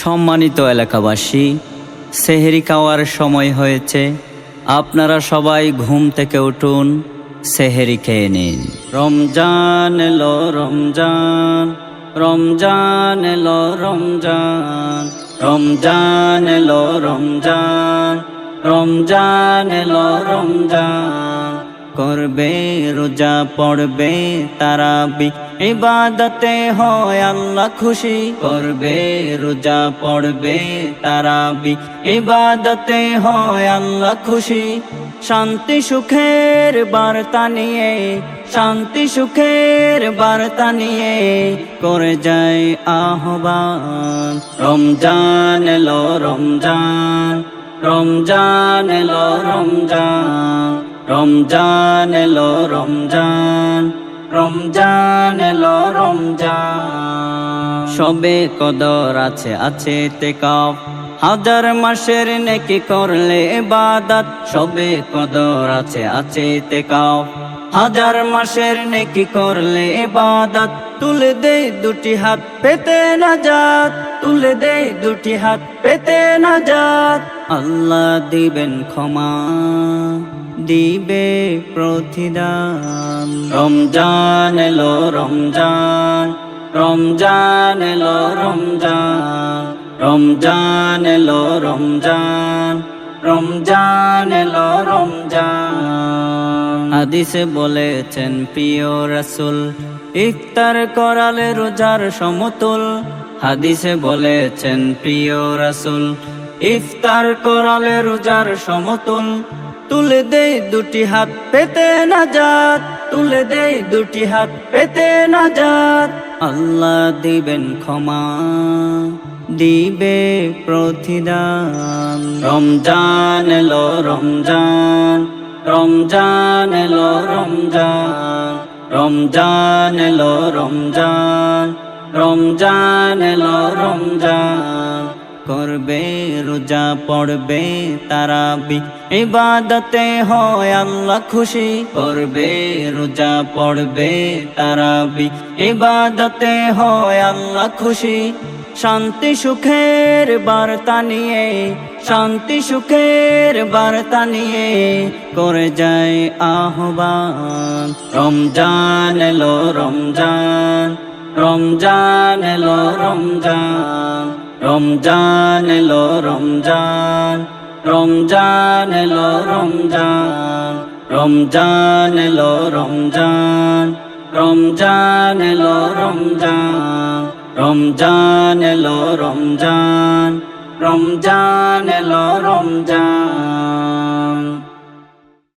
সম্মানিত এলাকাবাসী, সেহেরি খাওয়ার সময় হয়েছে। আপনারা সবাই ঘুম থেকে উঠুন, সেহেরি খেয়ে নিন। রমজান এলো, রমজান রমজান এলো, রমজান রমজান এলো, রমজান রমজান এলো, রমজান। করবে, রোজা পড়বে, তারাবি। ইবাদতে হয় আল্লাহ খুশি করবে, রোজা পড়বে, তারাবি। ইবাদতে হয় আল্লাহ খুশি। শান্তি সুখের বার্তা নিয়ে, শান্তি সুখের বার্তা নিয়ে করে যায় আহ্বান। রমজান এলো, রমজান রমজান এলো, রমজান। রমজান এলো রমজান রমজান এলো রমজান। সবে কদর আছে আছে তেকাফ। হাজার মাসের নেকি করলে বাদাত সবে কদর আছে আছে তেকাফ। হাজার মাসের নেকি করলে বাদাত তুলে দে দুটি হাত, পেতে না যাত তুলে দে দুটি হাত, পেতে না যাত আল্লাহ দিবেন ক্ষমা। দিবে প্রতিদান। রমজান এলো রমজান রমজান এলো রমজান রমজান এলো রমজান রমজান এলো রমজান। হাদিসে বলেছেন, প্রিয় রাসূল, ইফতার করালে রোজার সমতুল। হাদিসে বলেছেন, প্রিয় রাসূল, ইফতার করালে রোজার সমতুল। তুলে দেই দুটি হাত পেতে না যাত তুলে দেই দুটি হাত পেতে না যাত আল্লাহ দিবেন ক্ষমা, দিবে প্রতিদান। রমজান এলো রমজান রমজান এলো রমজান রমজান এলো রমজান রমজান এলো রমজান। করবে, রোজা পড়বে, তারাবি। ইবাদতে হয় আল্লাহ খুশি করবে, রোজা পড়বে, তারাবি। ইবাদতে হয় আল্লাহ খুশি। শান্তি সুখের বার্তা নিয়ে, শান্তি সুখের বার্তা নিয়ে করে যায় আহ্বান। রমজান এলো, রমজান রমজান এলো, রমজান। রমজান এলো রমজান রমজান এলো রমজান রমজান এলো রমজান রমজান এলো রমজান রমজান এলো রমজান রমজান এলো রমজান।